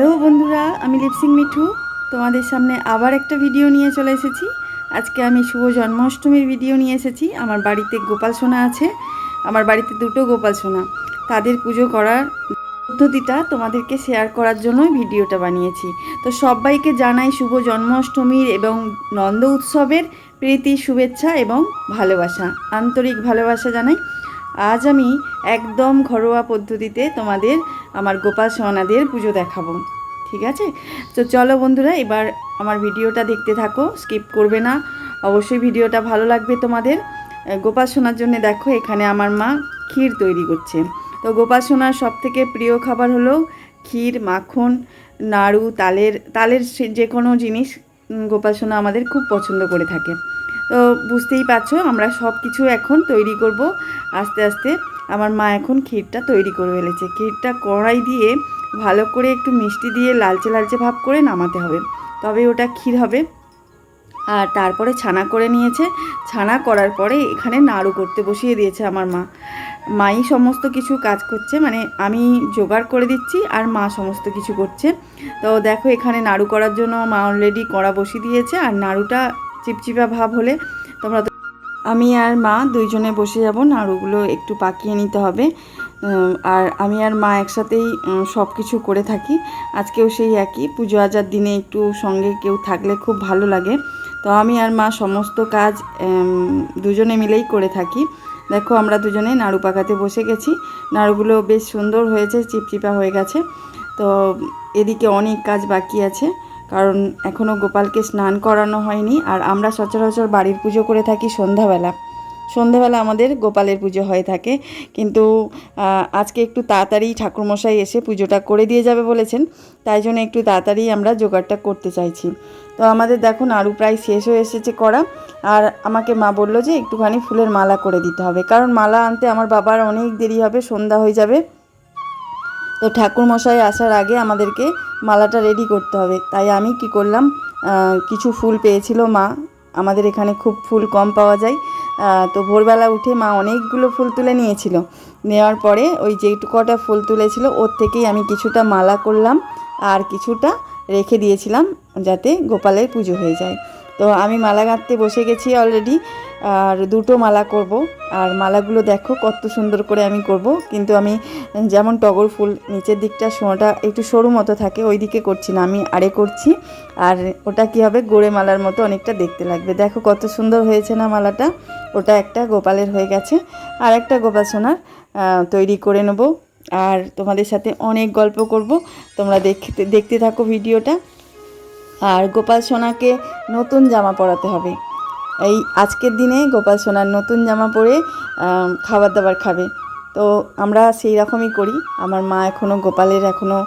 Hello বন্ধুরা, আমি lip sync Mithu. তোমাদের সামনে আবার একটা ভিডিও নিয়ে চলে এসেছি। আজকে আমি শুভ জন্মাষ্টমীর ভিডিও নিয়ে এসেছি। আমার বাড়িতে গোপাল সোনা আছে। আমার বাড়িতে দুটো গোপাল সোনা। তাদের পুজো করার পদ্ধতিটা তোমাদেরকে শেয়ার করার জন্যই ভিডিওটা বানিয়েছি। তো সবাইকে জানাই শুভ জন্মাষ্টমীর এবং নন্দ উৎসবের প্রীতি, শুভেচ্ছা এবং ভালোবাসা। আন্তরিক ভালোবাসা জানাই। আজ আমি একদম ঘরোয়া পদ্ধতিতে তোমাদের আমার গোপাল সোনাদের পুজো দেখাবো, ঠিক আছে? তো চলো বন্ধুরা, এবার আমার ভিডিওটা দেখতে থাকো স্কিপ করবে না। অবশ্যই ভিডিওটা ভালো লাগবে তোমাদের। গোপাল সোনার জন্য দেখো, এখানে আমার মা ক্ষীর তৈরি করছে। তো গোপাল সোনার সব থেকে প্রিয় খাবার হলো ক্ষীর, মাখন, নাড়ু, তালের তালের যে কোনো জিনিস গোপাল সোনা আমাদের খুব পছন্দ করে থাকে। তো বুঝতেই পারছ, আমরা সব কিছু এখন তৈরি করব আস্তে আস্তে। আমার মা এখন ক্ষীরটা তৈরি করে ফেলেছে। ক্ষীরটা কড়াই দিয়ে ভালো করে একটু মিষ্টি দিয়ে লালচে লালচে ভাব করে নামাতে হবে। তবে ওটা ক্ষীর হবে। আর তারপরে ছানা করে নিয়েছে। ছানা করার পরে এখানে নাড়ু করতে বসিয়ে দিয়েছে আমার মা। মাই সমস্ত কিছু কাজ করছে মানে আমি জোগাড় করে দিচ্ছি আর মা সমস্ত কিছু করছে। তো দেখো এখানে নাড়ু করার জন্য মা অলরেডি কড়া বসিয়ে দিয়েছে আর নাড়ুটা চিপচিপা ভাব হলে তোমরা আমি আর মা দুইজনে বসে যাব, নাড়ুগুলো একটু পাকিয়ে নিতে হবে। আর আমি আর মা একসাথেই সব কিছু করে থাকি। আজকেও সেই একই, পুজো আজার দিনে একটু সঙ্গে কেউ থাকলে খুব ভালো লাগে। তো আমি আর মা সমস্ত কাজ দুজনে মিলেই করে থাকি। দেখো আমরা দুজনে নাড়ু পাকাতে বসে গেছি। নাড়ুগুলো বেশ সুন্দর হয়েছে, চিপচিপা হয়ে গেছে। তো এদিকে অনেক কাজ বাকি আছে। কারণ এখনও গোপালকে স্নান করানো হয়নি আর আমরা সচরাচর বাড়ির পুজো করে থাকি সন্ধ্যাবেলা। সন্ধ্যাবেলা আমাদের গোপালের পুজো হয়ে থাকে। কিন্তু আজকে একটু তাড়াতাড়ি ঠাকুরমশাই এসে পুজোটা করে দিয়ে যাবে বলেছেন। তাই জন্য একটু তাড়াতাড়ি আমরা জোগাড়টা করতে চাইছি। তো আমাদের দেখো নাড়ু প্রায় শেষ হয়ে এসেছে করা। আর আমাকে মা বলল যে একটুখানি ফুলের মালা করে দিতে হবে। কারণ মালা আনতে আমার বাবার অনেক দেরি হবে, সন্ধ্যা হয়ে যাবে। তো ঠাকুর মশাই আসার আগে আমাদেরকে মালাটা রেডি করতে হবে। তাই আমি কি করলাম কিছু ফুল পেয়েছিল মা। আমাদের এখানে খুব ফুল কম পাওয়া যায়। তো ভোরবেলা উঠে মা অনেকগুলো ফুল তুলে নিয়েছিল। নেওয়ার পরে ওই যেটু কটা ফুল তুলেছিল, ওর থেকেই আমি কিছুটা মালা করলাম আর কিছুটা রেখে দিয়েছিলাম যাতে গোপালের পুজো হয়ে যায়। তো আমি মালা গাঁথতে বসে গেছি অলরেডি আর দুটো মালা করব। আর মালাগুলো দেখো কত সুন্দর করে আমি করব। কিন্তু আমি যেমন টগর ফুল, নিচের দিকটা সোনাটা একটু সরু মতো থাকে ওই দিকে করছি না, আমি আরে করছি। আর ওটা কি হবে, গোড়ে মালার মতো অনেকটা দেখতে লাগবে। দেখো কত সুন্দর হয়েছে না মালাটা, ওটা একটা গোপালের হয়ে গেছে। আর একটা গোপাল সোনার তৈরি করে নেব। আর তোমাদের সাথে অনেক গল্প করব। তোমরা দেখতে দেখতে থাকো ভিডিওটা। আর গোপাল সোনাকে নতুন জামা পরাতে হবে। এই আজকের দিনে গোপাল সোনার নতুন জামা পরে খাবার দাবার খাবে। তো আমরা সেই রকমই করি। আমার মা এখনও গোপালের এখনও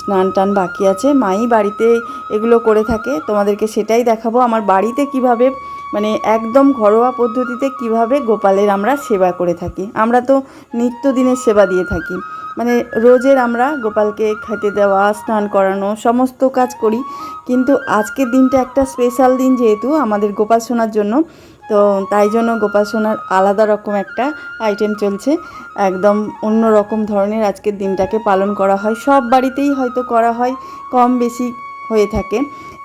স্নান টান বাকি আছে। মাই বাড়িতে এগুলো করে থাকে। তোমাদেরকে সেটাই দেখাবো। আমার বাড়িতে কীভাবে মানে একদম ঘরোয়া পদ্ধতিতে কীভাবে গোপালের আমরা সেবা করে থাকি। আমরা তো নিত্যদিনের সেবা দিয়ে থাকি। মানে রোজের আমরা গোপালকে খেতে দেওয়া, স্নান করানো, সমস্ত কাজ করি। কিন্তু আজকের দিনটা একটা স্পেশাল দিন যেহেতু আমাদের গোপাল সোনার জন্য। তো তাই জন্য গোপাল সোনার আলাদা রকম একটা আইটেম চলছে। একদম অন্য রকম ধরনের আজকের দিনটাকে পালন করা হয়। সব বাড়িতেই হয়তো করা হয়, কম বেশি হয়ে থাকে,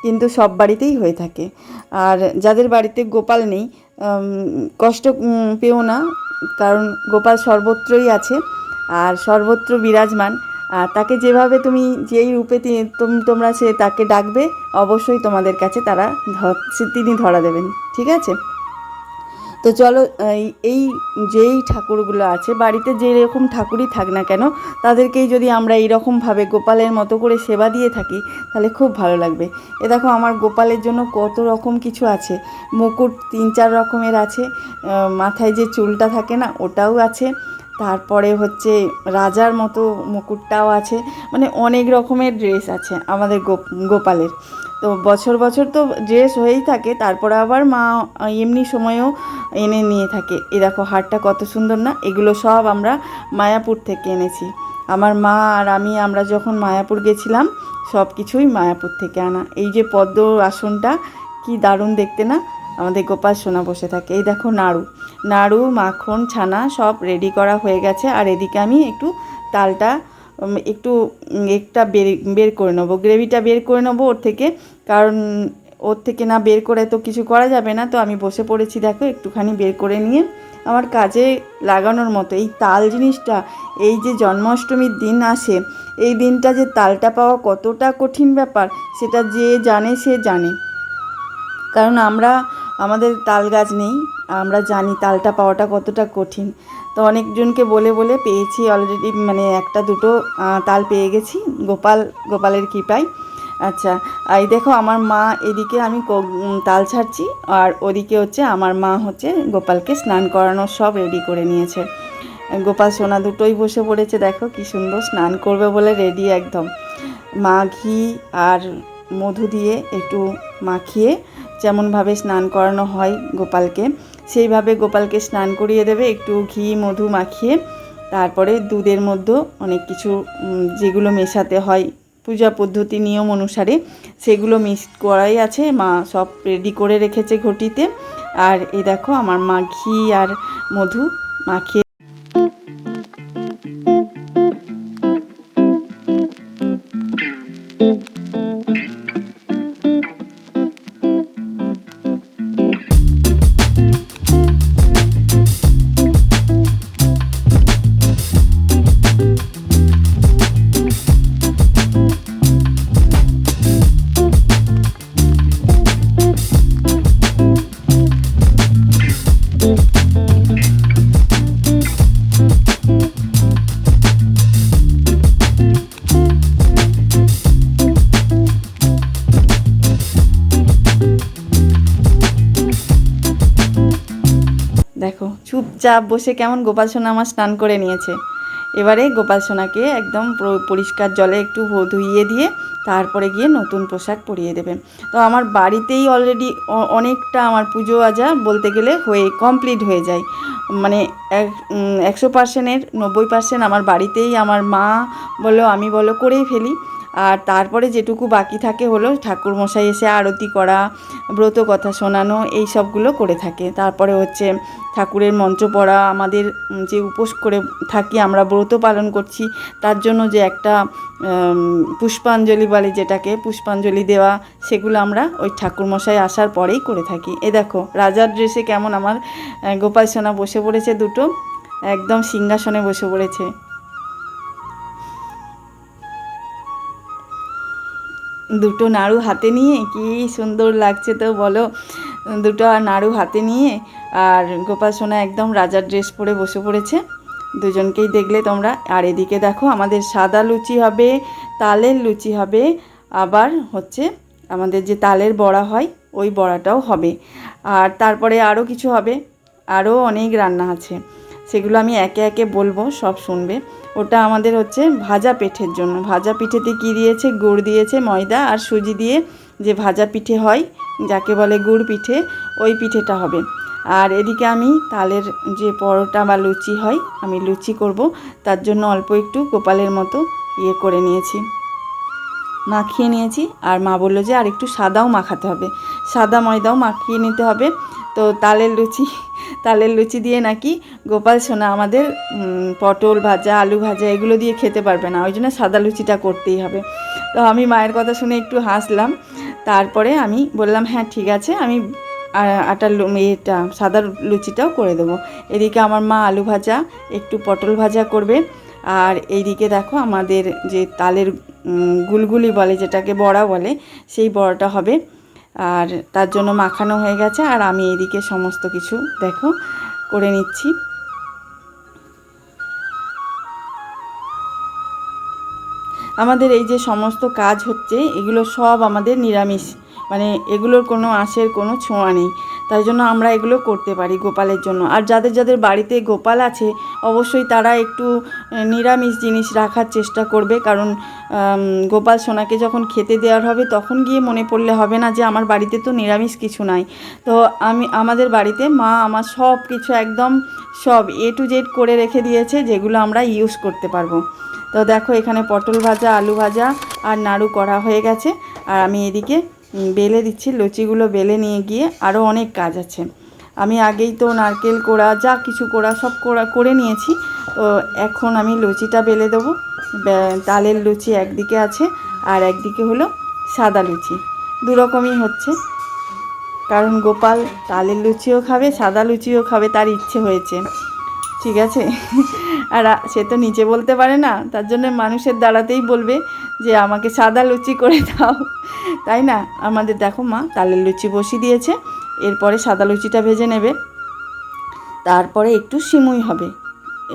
কিন্তু সব বাড়িতেই হয়ে থাকে। আর যাদের বাড়িতে গোপাল নেই কষ্ট পেও না, কারণ গোপাল সর্বত্রই আছে। আর সর্বত্র বিরাজমান। আর তাকে যেভাবে তুমি যেই রূপে তোমরা সে তাকে ডাকবে, অবশ্যই তোমাদের কাছে তারা তিনি ধরা দেবেন, ঠিক আছে? তো চলো, এই- যেই ঠাকুরগুলো আছে, বাড়িতে যে রকম ঠাকুরই থাক না কেন, তাদেরকেই যদি আমরা এইরকমভাবে গোপালের মতো করে সেবা দিয়ে থাকি, তাহলে খুব ভালো লাগবে। এ দেখো, আমার গোপালের জন্য কত রকম কিছু আছে। মুকুট তিন চার রকমের আছে মাথায় যে চুলটা থাকে না, ওটাও আছে। তারপরে হচ্ছে রাজার মতো মুকুটটাও আছে মানে অনেক রকমের ড্রেস আছে আমাদের গোপ- গোপালের। তো বছর বছর তো ড্রেস হয়েই থাকে, তারপরে আবার মা এমনি সময়েও এনে নিয়ে থাকে। এ দেখো হারটা কত সুন্দর না? এগুলো সব আমরা মায়াপুর থেকে এনেছি। আমার মা আর আমি আমরা যখন মায়াপুর গেছিলাম সব কিছুই মায়াপুর থেকে আনা। এই যে পদ্ম আসনটা, কি দারুণ দেখতে না? আমাদের গোপাল সোনা বসে থাকে। এই দেখো নাড়ু। নাড়ু, মাখন, ছানা সব রেডি করা হয়ে গেছে। আর এদিকে আমি একটু তালটা একটু একটা বের বের করে নেব। গ্রেভিটা বের করে নেব ওর থেকে। কারণ ওর থেকে না বের করে তো কিছু করা যাবে না। তো আমি বসে পড়েছি দেখো একটুখানি বের করে নিয়ে। আমার কাজে লাগানোর মতো এই তাল জিনিসটা, এই যে জন্মাষ্টমীর দিন আসে, এই দিনটা যে তালটা পাওয়া কতটা কঠিন ব্যাপার, সেটা যে জানে সে জানে। কারণ আমরা আমাদের তাল গাছ নেই, আমরা জানি তালটা পাওয়াটা কতটা কঠিন। তো অনেকজনকে বলে বলে পেয়েছি অলরেডি মানে একটা দুটো তাল পেয়ে গেছি, গোপাল, গোপালের কৃপায়। আচ্ছা এই দেখো আমার মা এদিকে আমি তাল ছাড়ছি, আর ওদিকে হচ্ছে আমার মা হচ্ছে গোপালকে স্নান করানোর সব রেডি করে নিয়েছে। গোপাল সোনা দুটোই বসে পড়েছে, দেখো কি সুন্দর স্নান করবে বলে রেডি একদম। মা ঘি আর মধু দিয়ে একটু মাখিয়ে যেমনভাবে স্নান করানো হয় গোপালকে, সেইভাবে গোপালকে স্নান করিয়ে দেবে, একটু ঘি, মধু মাখিয়ে, তারপরে দুধের মধ্যে অনেক কিছু যেগুলো মেশাতে হয়, পূজা পদ্ধতি, নিয়ম অনুসারে সেগুলো মিক্স করাই আছে, মা সব রেডি করে রেখেছে ঘটিতে, আর এই দেখো আমার মা ঘি আর মধু মাখিয়ে চুপচাপ বসে কেমন গোপাল সোনা আমার স্নান করে নিয়েছে। এবারে গোপাল সোনাকে একদম পরিষ্কার জলে একটু ধুইয়ে দিয়ে তারপরে গিয়ে নতুন পোশাক পরিয়ে দেবেন তো আমার বাড়িতেই অলরেডি অনেকটা আমার পুজো আজা বলতে গেলে হয়ে কমপ্লিট হয়ে যায়। মানে এক একশো পার্সেন্টের, নব্বই পার্সেন্ট আমার বাড়িতেই আমার মা বলো, আমি বলো করেই ফেলি। আর তারপরে যেটুকু বাকি থাকে হলো ঠাকুর মশাই এসে আরতি করা ব্রত কথা শোনানো, এই সবগুলো করে থাকে। তারপরে হচ্ছে ঠাকুরের মন্ত্র পড়া, আমাদের যে উপোস করে থাকি, আমরা ব্রত পালন করছি, তার জন্য যে একটা পুষ্পাঞ্জলি বলে যেটাকে, পুষ্পাঞ্জলি দেওয়া, সেগুলো আমরা ওই ঠাকুরমশাই আসার পরেই করে থাকি। এ দেখো, রাজার ড্রেসে কেমন আমার গোপাল সোনা বসে পড়েছে দুটো, একদম সিংহাসনে বসে পড়েছে। দুটো নাড়ু হাতে নিয়ে, কি সুন্দর লাগছে তো বলো। দুটো নাড়ু হাতে নিয়ে আর গোপাল সোনা একদম রাজার ড্রেস পরে বসে পড়েছে। দুজনকেই দেখলে তোমরা। আর এদিকে দেখো, আমাদের সাদা লুচি হবে, তালের লুচি হবে, আবার হচ্ছে আমাদের যে তালের বড়া হয়, ওই বড়াটাও হবে। আর তারপরে আরও কিছু হবে আরও অনেক রান্না আছে। সেগুলো আমি একে একে বলব, সব শুনবে। ওটা আমাদের হচ্ছে ভাজা পিঠের জন্য। ভাজা পিঠেতে কি দিয়েছে? গুড় দিয়েছে, ময়দা আর সুজি দিয়ে যে ভাজা পিঠে হয়, যাকে বলে গুড় পিঠে, ওই পিঠেটা হবে। আর এদিকে আমি তালের যে পরোটা বা লুচি হয়, আমি লুচি করব। তার জন্য অল্প একটু গোপালের মতো ইয়ে করে নিয়েছি। মাখিয়ে নিয়েছি। আর মা বলল যে আর একটু সাদাও মাখাতে হবে। সাদা ময়দাও মাখিয়ে নিতে হবে। তো তালের লুচি তালের লুচি দিয়ে নাকি গোপাল, সোনা আমাদের পটল ভাজা, আলু ভাজা এগুলো দিয়ে খেতে পারবে না। ওই জন্য সাদা লুচিটা করতেই হবে। তো আমি মায়ের কথা শুনে একটু হাসলাম। তারপরে আমি বললাম হ্যাঁ ঠিক আছে। আমি আটার এটা সাদা লুচিটাও করে দেবো। এদিকে আমার মা আলু ভাজা, একটু পটল ভাজা করবে। আর এইদিকে দেখো আমাদের যে তালের গুলগুলি বলে, যেটাকে বড়া বলে, সেই বড়াটা হবে। আর তার জন্য মাখানো হয়ে গেছে। আর আমি এদিকে সমস্ত কিছু দেখো, করে নিচ্ছি। আমাদের এই যে সমস্ত কাজ হচ্ছে, এগুলো সব আমাদের নিরামিষ। মানে এগুলোর কোনো আঁশের কোনো ছোঁয়া নেই। তাই জন্য আমরা এগুলো করতে পারি গোপালের জন্য। আর যাদের যাদের বাড়িতে গোপাল আছে, অবশ্যই তারা একটু নিরামিষ জিনিস রাখার চেষ্টা করবে। কারণ গোপাল সোনাকে যখন খেতে দেওয়ার হবে, তখন গিয়ে মনে পড়লে হবে না যে আমার বাড়িতে তো নিরামিষ কিছু নাই। তো আমি, আমাদের বাড়িতে মা আমার সব কিছু একদম সব এ টু জেড করে রেখে দিয়েছে, যেগুলো আমরা ইউজ করতে পারব। তো দেখো এখানে পটল ভাজা, আলু ভাজা আর নাড়ু করা হয়ে গেছে। আর আমি এদিকে বেলে দিচ্ছি, লুচিগুলো বেলে নিয়ে গিয়ে আরও অনেক কাজ আছে। আমি আগেই তো নারকেল কোড়া, যা কিছু কোড়া, সব কোড়া, করে নিয়েছি। তো এখন আমি লুচিটা বেলে দেবো। তালের লুচি একদিকে আছে আর একদিকে হলো সাদা লুচি। দু রকমই হচ্ছে। কারণ গোপাল তালের লুচিও খাবে, সাদা লুচিও খাবে, তার ইচ্ছে হয়েছে। ঠিক আছে? আর সে তো নিচে বলতে পারে না। তার জন্য মানুষের দ্বারাতেই বলবে যে, আমাকে সাদা লুচি করে দাও। তাই না? আমাদের দেখো মা, তালের লুচি বসিয়ে দিয়েছে, এরপরে সাদা লুচিটা ভেজে নেবে। তারপরে একটু সিমুই হবে।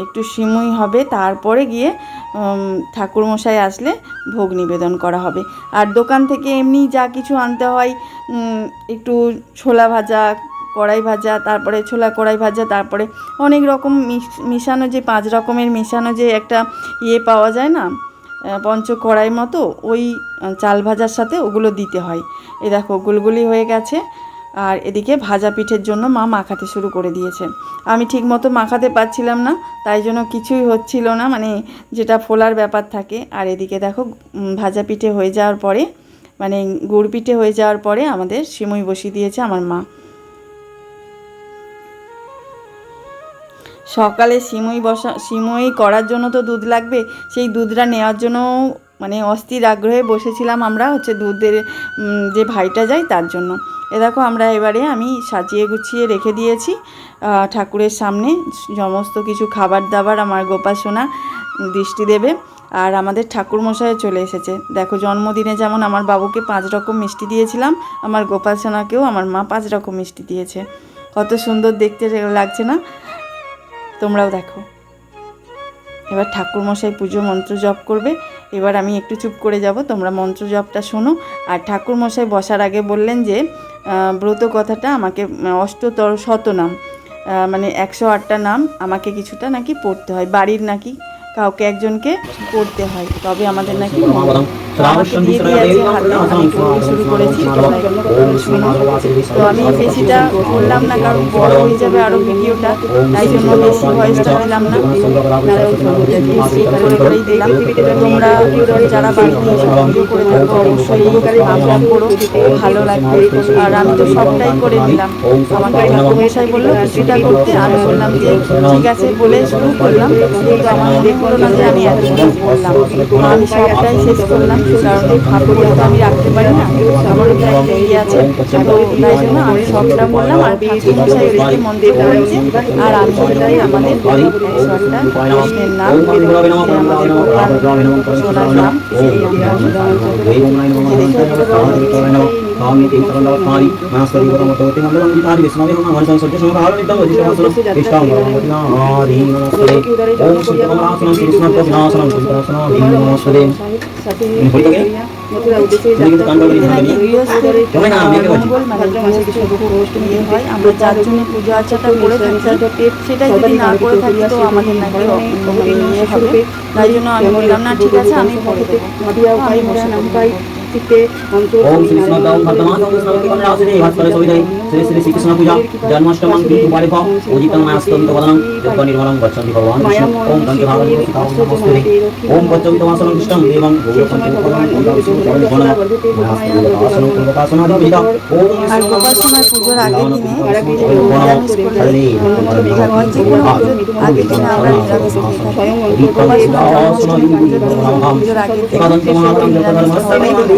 একটু সিমুই হবে, তারপরে গিয়ে ঠাকুরমশাই আসলে ভোগ নিবেদন করা হবে। আর দোকান থেকে এমনি যা কিছু আনতে হয় একটু ছোলা ভাজা, কড়াই ভাজা, তারপরে ছোলা কড়াই ভাজা, তারপরে অনেক রকম মিশ- মিশানো যে, পাঁচ রকমের মিশানো যে একটা ইয়ে পাওয়া যায় না? পঞ্চ কড়াই মতো ওই চাল ভাজার সাথে ওগুলো দিতে হয়। এ দেখো, গুলগুলি হয়ে গেছে। আর এদিকে ভাজা পিঠের জন্য মা মাখাতে শুরু করে দিয়েছে। আমি ঠিক মতো মাখাতে পারছিলাম না, তাই জন্য কিছুই হচ্ছিল না মানে যেটা ফোলার ব্যাপার থাকে। আর এদিকে দেখো ভাজা পিঠে হয়ে যাওয়ার পরে মানে গুড় পিঠে হয়ে যাওয়ার পরে আমাদের সিমুই বসিয়ে দিয়েছে আমার মা। সকালে সিমুই বসা, সিমুই করার জন্য তো দুধ লাগবে, সেই দুধটা নেওয়ার জন্য মানে অস্থির আগ্রহে বসেছিলাম আমরা হচ্ছে দুধের যে ভাইটা যায় তার জন্য। এ দেখো আমরা এবারে আমি সাজিয়ে গুছিয়ে রেখে দিয়েছি ঠাকুরের সামনে সমস্ত কিছু খাবার দাবার আমার গোপাল সোনা দৃষ্টি দেবে, আর আমাদের ঠাকুর মশাই চলে এসেছে। দেখো জন্মদিনে যেমন আমার বাবুকে পাঁচ রকম মিষ্টি দিয়েছিলাম, আমার গোপাল সোনাকেও আমার মা পাঁচ রকম মিষ্টি দিয়েছে। কত সুন্দর দেখতে লাগছে না? তোমরাও দেখো। এবার ঠাকুরমশাই পুজো মন্ত্র জপ করবে। এবার আমি একটু চুপ করে যাব, তোমরা মন্ত্র জপটা শোনো। আর ঠাকুরমশাই বসার আগে বললেন যে ব্রত কথাটা আমাকে অষ্টতর শত নাম মানে একশো আটটা নাম আমাকে কিছুটা নাকি পড়তে হয়। বাড়ির নাকি কাউকে একজনকে করতে হয়। তবে আমাদের নাকি শুরু করেছি তো আমি বেশিটা বললাম না কারণ বড় হয়ে যাবে আরও ভিডিওটা তাই জন্য বেশি ভয়েসটা দিলাম না। করে করেই দিলাম। তোমরা যারা বাড়িতে ভিডিও করে থাকো অবশ্যই নাম করো। ভালো লাগবে আর আমি তো সবটাই করে দিলাম। আমাকে ঠাকুরমশাই বলল কিছুটা করতে আমি বললাম যে ঠিক আছে বলে শুরু করলাম কিন্তু আমার হলো আমি এত তো আমি সবটাই শেষ করলাম কারণ ঠাকুরের তো আমি রাখতে পারি না। আমারও একটা ইয়ে আছে তাই জন্য আমি সবটা বললাম, আর ঠাকুরমশাই ওদিকে মন্দির রয়েছে আর আমি এটাই আমাদের ঈশ্বরটা কৃষ্ণের নাম আমাদের সোনার নাম, সেই নাকি বৃহস্পতি মঙ্গল মানে বৃহস্পতি ইয়ে হয় আমরা যার জন্য পুজো আর্চাটা করে থাকি সেটা যদি না করে থাকি তো আমাদের নাকি মানে ইয়ে হবে তাই জন্য আমি বললাম না ঠিক আছে আমি করে দেবো চিত্তে ওম শ্রী শ্রীমদ্বাম বর্ধমান সংস্কৃতি আসনে ভাস্কর সবিদায় শ্রী শ্রী শ্রীকৃষ্ণ পূজা জন্মাষ্টমাং কিন্তু পারিপ উদিতং মাস্তন্ত বদনং যত্ন নির্মলং গচ্ছন্তি ভগবান বিষ্ণু ওম গন্ধ ভাবন নমস্তুতে ওম গচ্ছন্তি মাসনং কৃষ্ণং দেবং ভোগপং ভগবান পুজোর আগের দিনে আগের দিনে আমরা নিরামিষ খেয়ে থাকি পুজোর আগের দিনে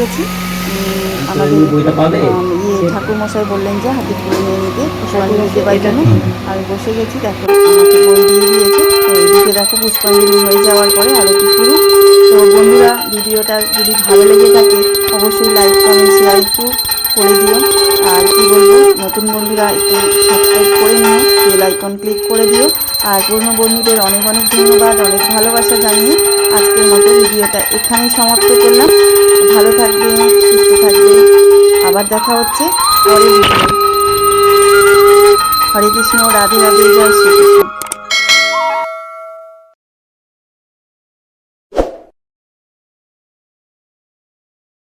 গেছি আমাদের আম, ইয়ে ঠাকুর মশাই বললেন যে হাতে তুলে নিয়ে নিতে। পুষ্পাঞ্জলি দেওয়ার জন্য আমি বসে গেছি দেখো আমাকে বই দিয়ে দিয়েছে। তো এদিকে দেখো পুষ্পাঞ্জলি হয়ে যাওয়ার পরে আরতি শুরু তো বন্ধুরা ভিডিওটা যদি ভালো লেগে থাকে অবশ্যই লাইক কমেন্ট শেয়ার একটু করে দিও। আর কি বলব নতুন বন্ধুরা একটু সাবস্ক্রাইব করে নিও বেল আইকন ক্লিক করে দিও। আর পুরনো বন্ধুদের অনেক অনেক ধন্যবাদ অনেক ভালোবাসা জানিয়ে আজকের মতো ভিডিওটা এখানেই সমাপ্ত করলাম। ভালো থাকবে সুস্থ থাকবে। আবার দেখা হচ্ছে পরে হরে কৃষ্ণ রাধে রাধে যায় শ্রীকৃষ্ণ।